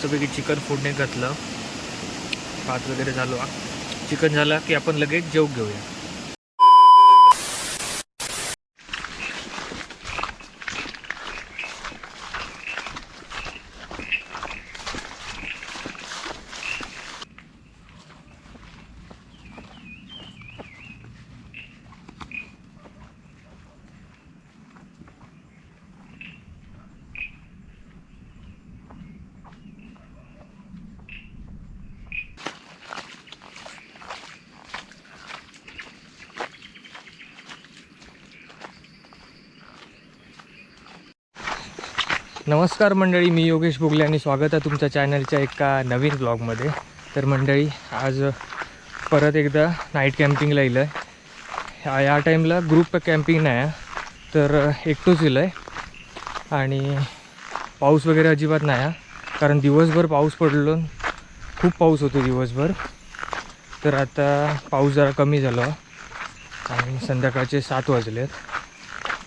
मस्तपैकी चिकन फोडणे घातलं. भात वगैरे झालो. चिकन झालं की आपण लगेच जेव घेऊया. नमस्कार मंडळी मी योगेश भोगले आणि स्वागत आहे तुमच्या चॅनलच्या एका नवीन ब्लॉगमध्ये तर मंडळी आज परत एकदा नाईट कॅम्पिंगला येलं आहे या टाईमला ग्रुप कॅम्पिंग नाही आहे तर एकटोच येलं आहे आणि पाऊस वगैरे अजिबात नाही आहे कारण दिवसभर पाऊस पडलो खूप पाऊस होतो दिवसभर. तर आता पाऊस जरा कमी झाला आणि संध्याकाळचे सात वाजलेत.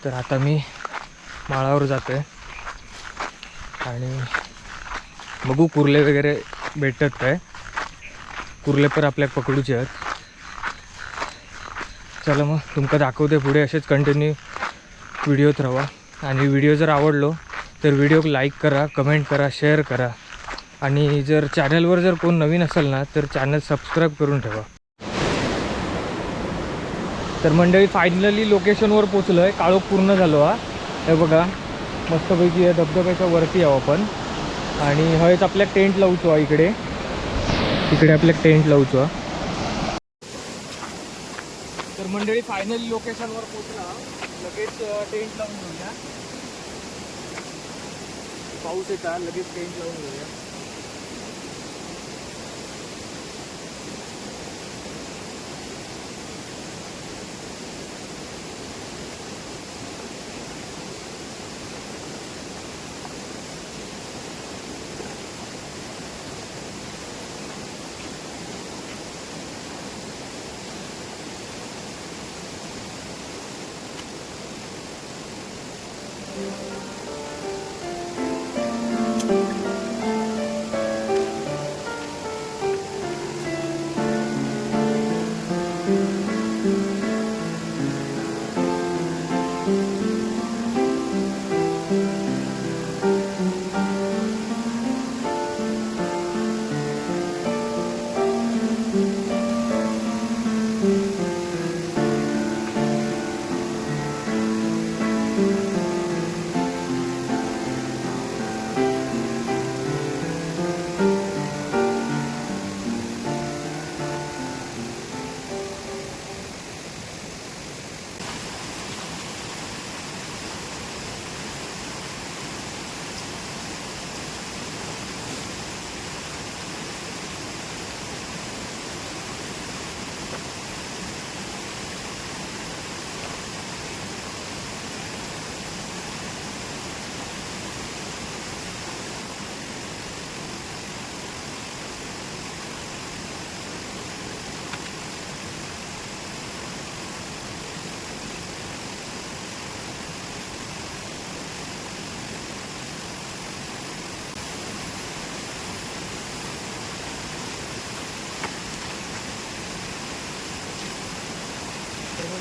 तर आता मी माळावर जातो आहे आणि बघू कुर्ले वगैरे भेटतात काय. कुर्ले पण आपल्या पकडूचे आहेत. चला मग तुमका दाखवते पुढे असेच कंटिन्यू व्हिडिओत राहा. आणि व्हिडिओ जर आवडलो तर व्हिडिओ लाईक करा कमेंट करा शेअर करा. आणि जर चॅनलवर जर कोण नवीन असेल ना तर चॅनल सबस्क्राईब करून ठेवा. तर मंडळी फायनली लोकेशनवर पोचलो आहे काळोख पूर्ण झालो हा. हे बघा. मस्तपैकी या धबधब्याच्या वरती आहो आपण. आणि हवेत आपल्या टेंट लावचो इकडे. इकडे आपल्या टेंट लावचो तर मंडळी फायनली लोकेशनवर पोचला लगेच टेंट लावून घेऊया. पाऊस येतात लगेच टेंट लावून घेऊया.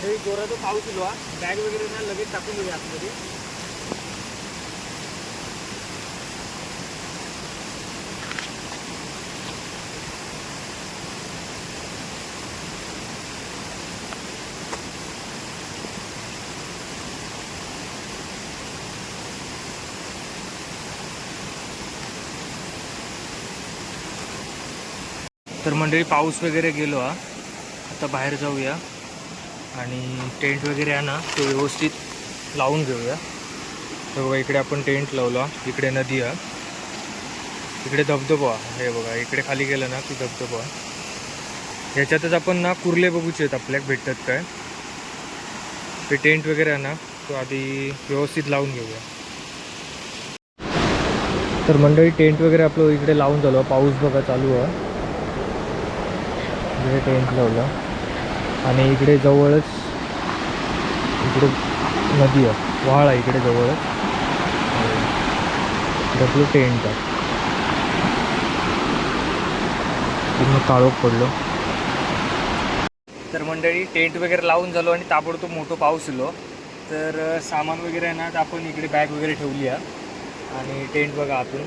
मंडळी जोराचा पाऊस येलो हा. बॅग वगैरे ना लगेच टाकून देऊया आतमध्ये. तर मंडळी पाऊस वगैरे गेलो हा. आता बाहेर जाऊया. आणि टेंट वगैरे आहे ना तो व्यवस्थित लावून घेऊया. तर बघा इकडे आपण टेंट लावला इकडे नदी आहे. इकडे धबधबा हे बघा इकडे खाली गेलं ना की धबधबा. ह्याच्यातच आपण ना कुर्ले बघूचे आहेत आपल्याक भेटतात काय? ते टेंट वगैरे आहे ना तो आधी व्यवस्थित लावून घेऊया. तर मंडळी टेंट वगैरे आपलं इकडे लावून झालं पाऊस बघा चालू आहे. टेंट लावलं. आणि इकडे जवळच इकडे नदी आहे वाळ आहे इकडे जवळच. इकडे टेंट आहे. पूर्ण काळोख पडलो. तर मंडळी टेंट वगैरे लावून झालो आणि ताबडतोब मोठं पाऊस आलो तर सामान वगैरे आहे ना तर आपण इकडे बॅग वगैरे ठेवली आहे. आणि टेंट बघा आतून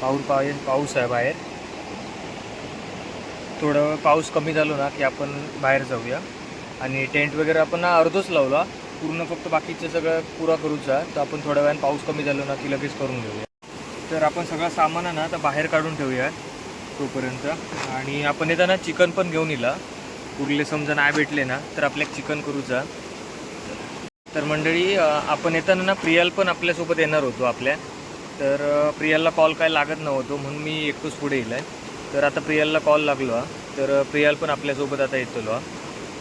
पाऊल पाऊस आहे बाहेर. थोडं पाऊस कमी झालो ना की आपण बाहेर जाऊया. आणि टेंट वगैरे आपण अर्धोच अर्धच लावला. पूर्ण फक्त बाकीचं सगळं पुरा करूचा तर आपण थोड्या वेळानं पाऊस कमी झालो ना की लगेच करून घेऊया. तर आपण सगळं सामान आहे ना तर बाहेर काढून ठेवूया तोपर्यंत. आणि आपण येताना चिकन पण घेऊन येला उरले समजा नाही भेटले ना तर आपल्याला चिकन करूचा तर मंडळी आपण येताना ना प्रियाल पण आपल्यासोबत येणार होतो आपल्या. तर प्रियालला कॉल काय लागत नव्हतो म्हणून मी एकटोच पुढे येईल तर आता प्रियालला कॉल लागलो हा. तर प्रियाल पण आपल्यासोबत आता येतो हा.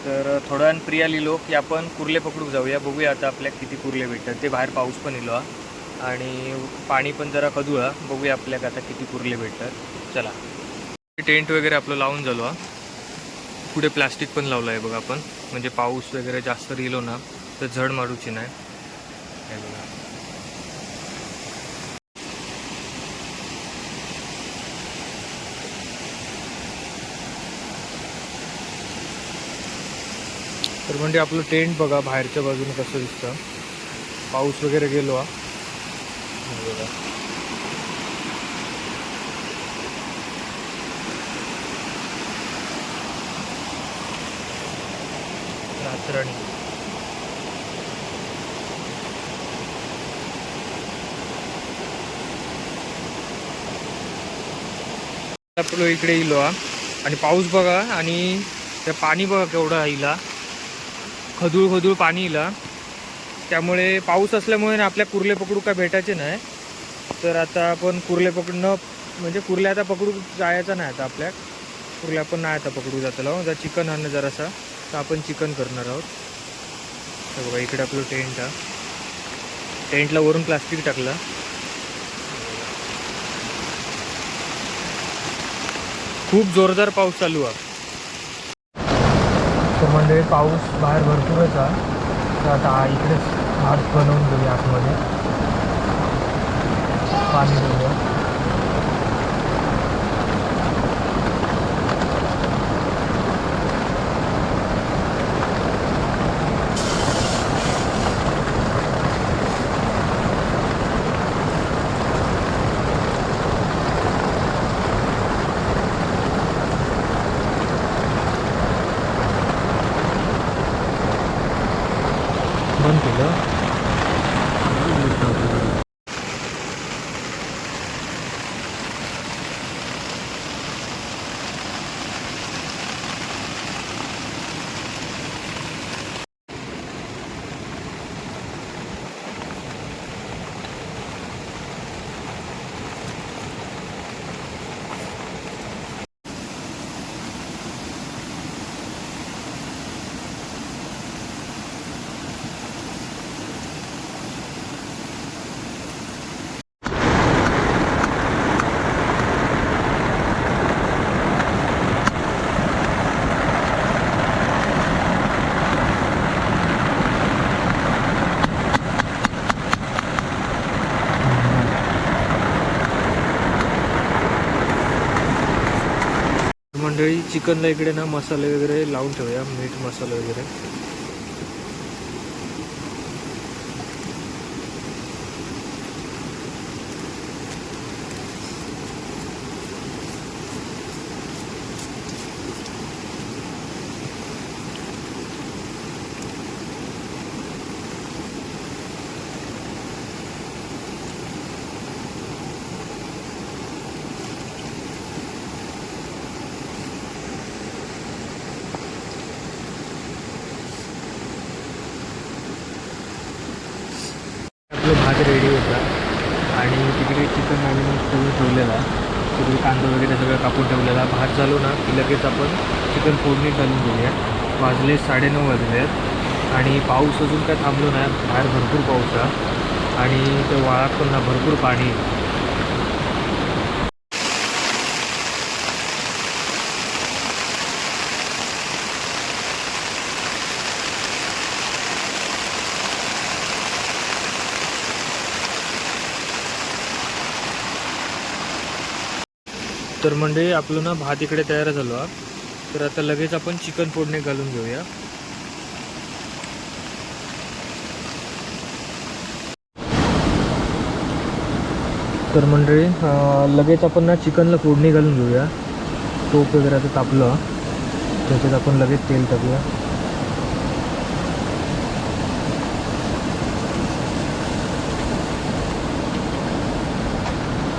तर अ, थोड्या वेळानं प्रिया लिहिलो की आपण कुर्ले पकडू जाऊया बघूया आता आपल्याला किती कुर्ले भेटतात ते बाहेर पाऊस पण येलो हा. आणि पाणी पण जरा कधूळा बघूया आपल्याला आता किती कुर्ले भेटतात चला टेंट वगैरे आपलं लावून झालो हा. पुढे प्लास्टिक पण लावलं आहे बघा आपण म्हणजे पाऊस वगैरे जास्त रिलो ना तर झड मारूची नाही हे बघा तर म्हणजे आपलं टेंट बघा बाहेरच्या बाजूने कसं दिसतं. पाऊस वगैरे गेलो हा. बघा रातराणी. आपलं इकडे इलो आणि पाऊस बघा आणि त्या पाणी बघा केवढा इला. खदूळ खदूळ पाणी इला. त्यामुळे पाऊस असल्यामुळे ना आपल्या कुर्ले पकडू काय भेटायचे नाही. तर आता आपण कुर्ले पकडणं म्हणजे कुर्ल्या आता पकडू जायचं नाही आता आपल्या. कुर्ल्या पण नाही आता पकडू जातला हो. जर चिकन आणणं जरासा. तर आपण चिकन करणार आहोत. तर बघा इकडे आपलं टेंट हा टेंटला वरून प्लास्टिक टाकलं. खूप जोरदार पाऊस चालू आहे. म्हणजे पाऊस बाहेर भरपूरच आहे तर आता इकडेच भात बनवून घेऊया आतमध्ये. पाणी देऊया बंद केलं मंडळी चिकनला इकडे ना मसाले वगैरे लावून ठेवूया मीठ मसाला वगैरे आपलं भात रेडी होता आणि तिकडे चिकन आम्ही सगळं ठेवलेला. तिकडे कांदा वगैरे सगळं कापून ठेवलेला. भात झालो ना की लगेच आपण चिकन फोडणी घालून घेऊया. वाजले साडेनऊ वाजले आहेत. आणि पाऊस अजून काय थांबलो नाही. बाहेर भरपूर पाऊस आहे. आणि ते वाळात पण ना भरपूर पाणी तर म्हणजे आपलं ना भात इकडे तयार झालो हा. तर आता लगेच आपण चिकन फोडणी घालून घेऊया. तर मंडळी लगेच आपण ना चिकनला फोडणी घालून घेऊया. तोप वगैरे आता तापलं त्याच्यात आपण लगेच तेल टाकूया.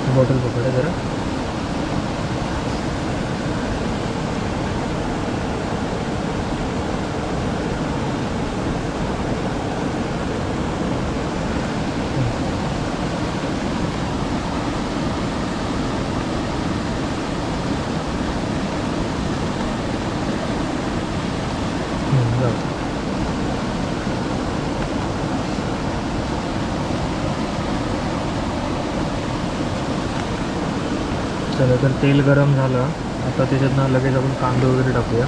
बॉटल पकडा जरा. तर तेल गरम झालं. आता त्याच्यातनं लगेच आपण कांदे वगैरे टाकूया.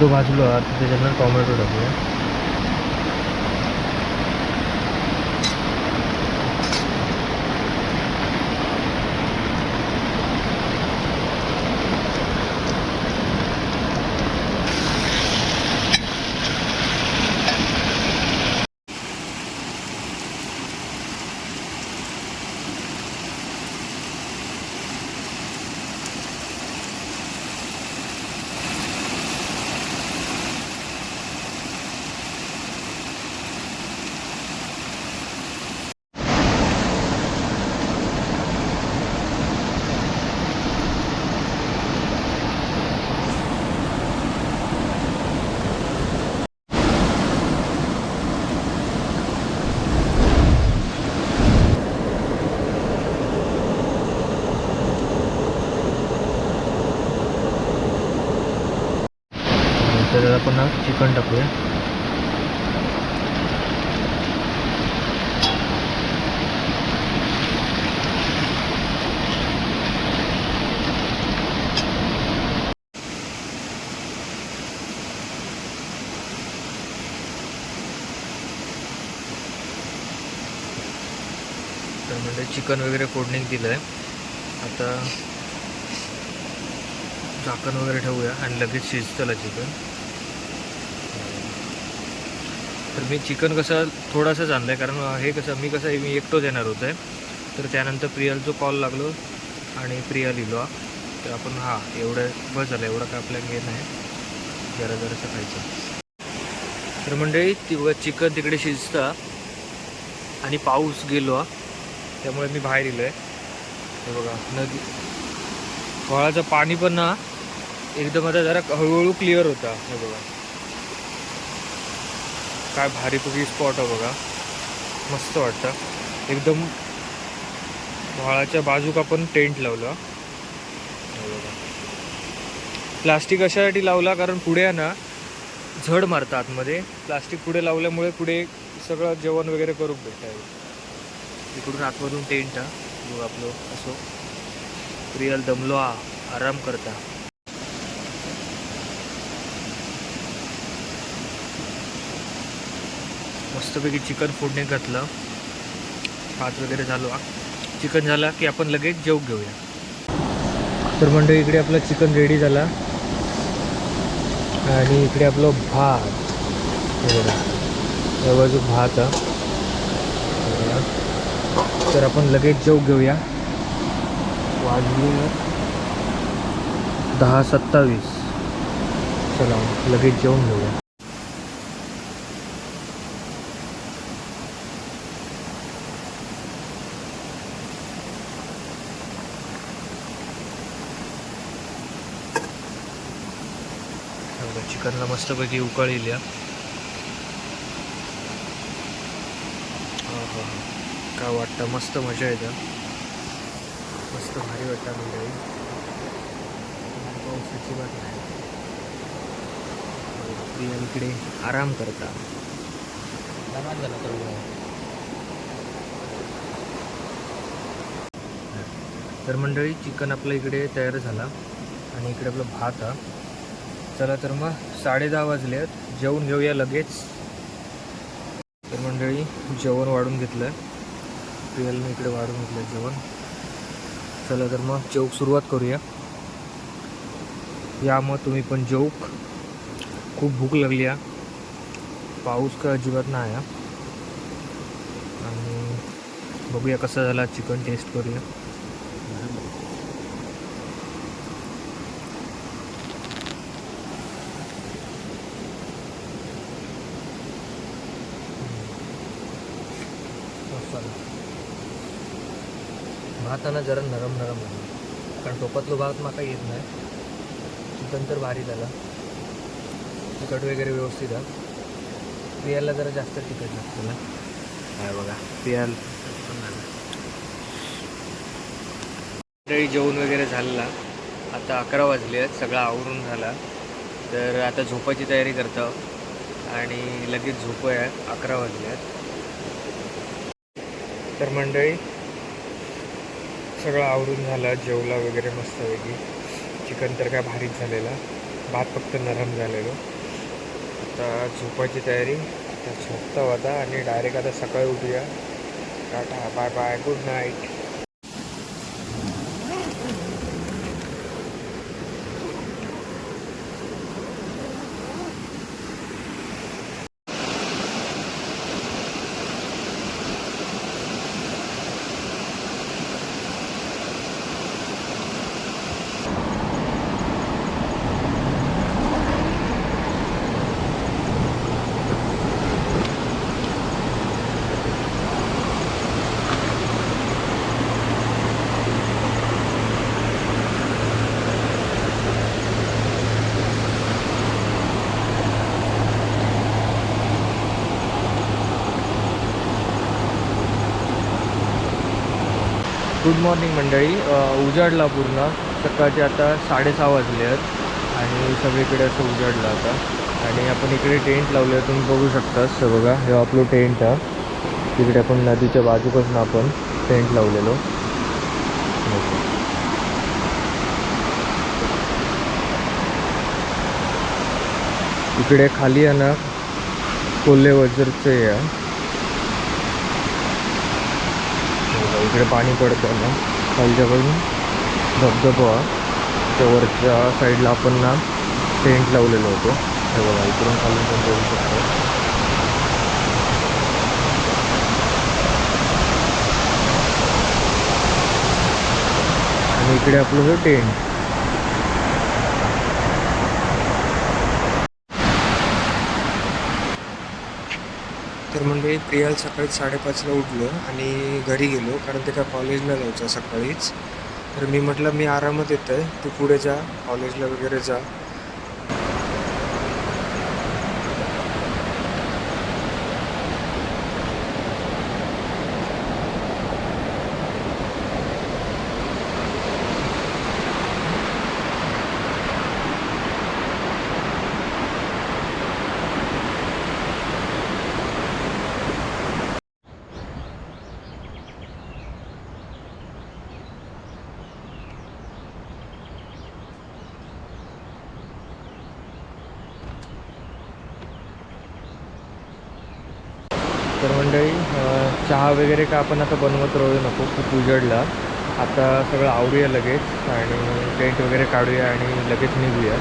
कांदो भाजलो आता त्याच्यात टोमॅटो टाकूया आणि त्याच्यात आपण ना चिकन टाकूया. तर म्हणजे चिकन वगैरे फोडणी दिलं आहे आता झाकण वगैरे ठेवूया आणि लगेच शिजतला चिकन. तर मी चिकन कसं थोडासाच आणलं आहे कारण हे कसं मी कसं मी एकटोच येणार होतं. आहे तर त्यानंतर प्रियालचा कॉल लागलो आणि प्रिया लिहिलो. तर आपण हां एवढं बस झालं एवढं काय आपल्याला हे नाही. जरा जरासं खायचं. तर मंडळी ती चिकन तिकडे शिजतं आणि पाऊस गेलो. त्यामुळे मी बाहेर येलो आहे हे बघा नदी फळाचं पाणी पण ना एकदम आता जरा हळूहळू क्लिअर होता. हे बघा. काय भारीपैकी स्पॉट आहे बघा. मस्त वाटतं. एकदम व्हाळाच्या बाजूक आपण टेंट लावला. प्लास्टिक अशासाठी लावला कारण पुढे आहे ना झड मारतं आतमध्ये. प्लास्टिक पुढे लावल्यामुळे पुढे सगळं जेवण वगैरे करून भेटतं इकडून आतमधून टेंट हा आपलं असो. रिअल दमलो आराम करता. मस्तपैकी चिकन फोडणे घातलं. भात वगैरे झालो. चिकन झाला की आपण लगेच जेव घेऊया. तर मंडळी इकडे आपलं चिकन रेडी झाला. आणि इकडे आपलं भात. जवळ जो भात तर आपण लगेच जेव घेऊया. वाजले दहा सत्तावीस. चला लगेच जेवून घेऊया. चिकनला मस्तपैकी उकळली आहे. हा. काय वाटतं? मस्त मजा येतं. मस्त भारी वाटतं मंडळी पाऊस अजिबात नाही. प्रिया इकडे आराम करता. तर मंडळी चिकन आपलं इकडे तयार झाला. आणि इकडे आपलं भात हा चला तर मग साडे दहा वाजले आहेत जेवून घेऊया लगेच. तर मंडळी जेवण वाढून घेतलं प्रियलने इकडे वाढून घेतलं जेवण. चला तर मग चौक सुरुवात करूया. या मग तुम्ही पण जेवक. खूप भूक लागली आहे पाऊस का अजिबात नाही आहे आणि बघूया कसा झाला चिकन टेस्ट करूया मसाला खाताना जरा नरम नरम झाला कारण टोपातलो भाग माका येत नाही. चिकन तर भारी झालं. तिखट वगैरे व्यवस्थित आहे. पियाला जरा जास्त तिखट लागतं ना. काय बघा पियाल मंडळी जेवण वगैरे झालेला आता अकरा वाजले आहेत सगळा आवरून झाला. तर आता झोपायची तयारी करतो. आणि लगेच झोप आहे अकरा वाजले आहेत. तर मंडळी सगळं आवरून झालं जेवला वगैरे मस्तपैकी. चिकन तर काय भारीच झालेलं. भात फक्त नरम झालेलो. आता झोपायची तयारी. आता झोपता होता आणि डायरेक्ट आता सकाळी उठूया. Tata bye bye good night good morning मंडळी. उजाडला पूर्ण. सकाळचे आता साडेसहा वाजले आहेत आणि सगळीकडे असं उजाडलं आता. आणि आपण इकडे टेंट लावले आहे तुम्ही बघू शकता. असं बघा हे आपलं टेंट आहे. तिकडे आपण नदीच्या बाजूपासून आपण टेंट लावलेलो. इकडे खाली आहे ना कोल्हे वजरचं आहे बघा, इकडे पाणी पडतं ना. खालच्या बाजून धबधबा वरच्या साईडला आपण ना टेंट लावलेलो होतो. हे बघा इकडून खालून पण बघू शकतो. आणि इकडे आपलं जो टेंट तर म्हणजे प्रियाल सकाळी साडेपाचला उठलो आणि घरी गेलो कारण ते काय कॉलेजला जायचं सकाळीच. तर मी म्हटलं मी आरामात येतं आहे तू पुढे जा कॉलेजला वगैरे जा. तर मंडळी चहा वगैरे का आपण आता बनवत राहू नको खूप उजडला. आता सगळं आवरूया लगेच आणि टेंट वगैरे काढूया आणि लगेच निघूया.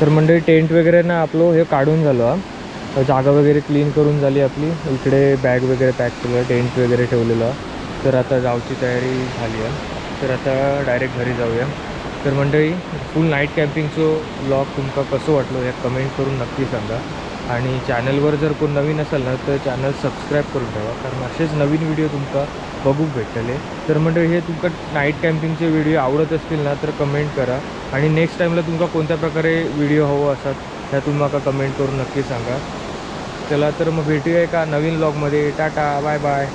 तर मंडळी टेंट वगैरे ना आपलं हे काढून झालो हा. जागा वगैरे क्लीन करून झाली आपली. इकडे बॅग वगैरे पॅक केलं टेंट वगैरे ठेवलेलं. तर आता जाऊची तयारी झाली आहे तर आता डायरेक्ट घरी जाऊया. तर मंडळी फुल नाईट कॅम्पिंगचं ब्लॉग तुमका कसं वाटलं हे कमेंट करून नक्की सांगा. आणि चॅनलवर जर कोण नवीन असेल ना तर चॅनल सबस्क्राईब करून ठेवा. कारण असेच नवीन व्हिडिओ तुमका बघूक भेटले तर म्हणजे हे तुमका नाईट कॅम्पिंगचे व्हिडिओ आवडत असतील ना तर कमेंट करा. आणि नेक्स्ट टाईमला तुमका कोणत्या प्रकारे व्हिडिओ हवं असतात ह्या तुम्ही माका कमेंट करून नक्की सांगा. चला तर मग भेटूया एका नवीन ब्लॉगमध्ये टाटा बाय बाय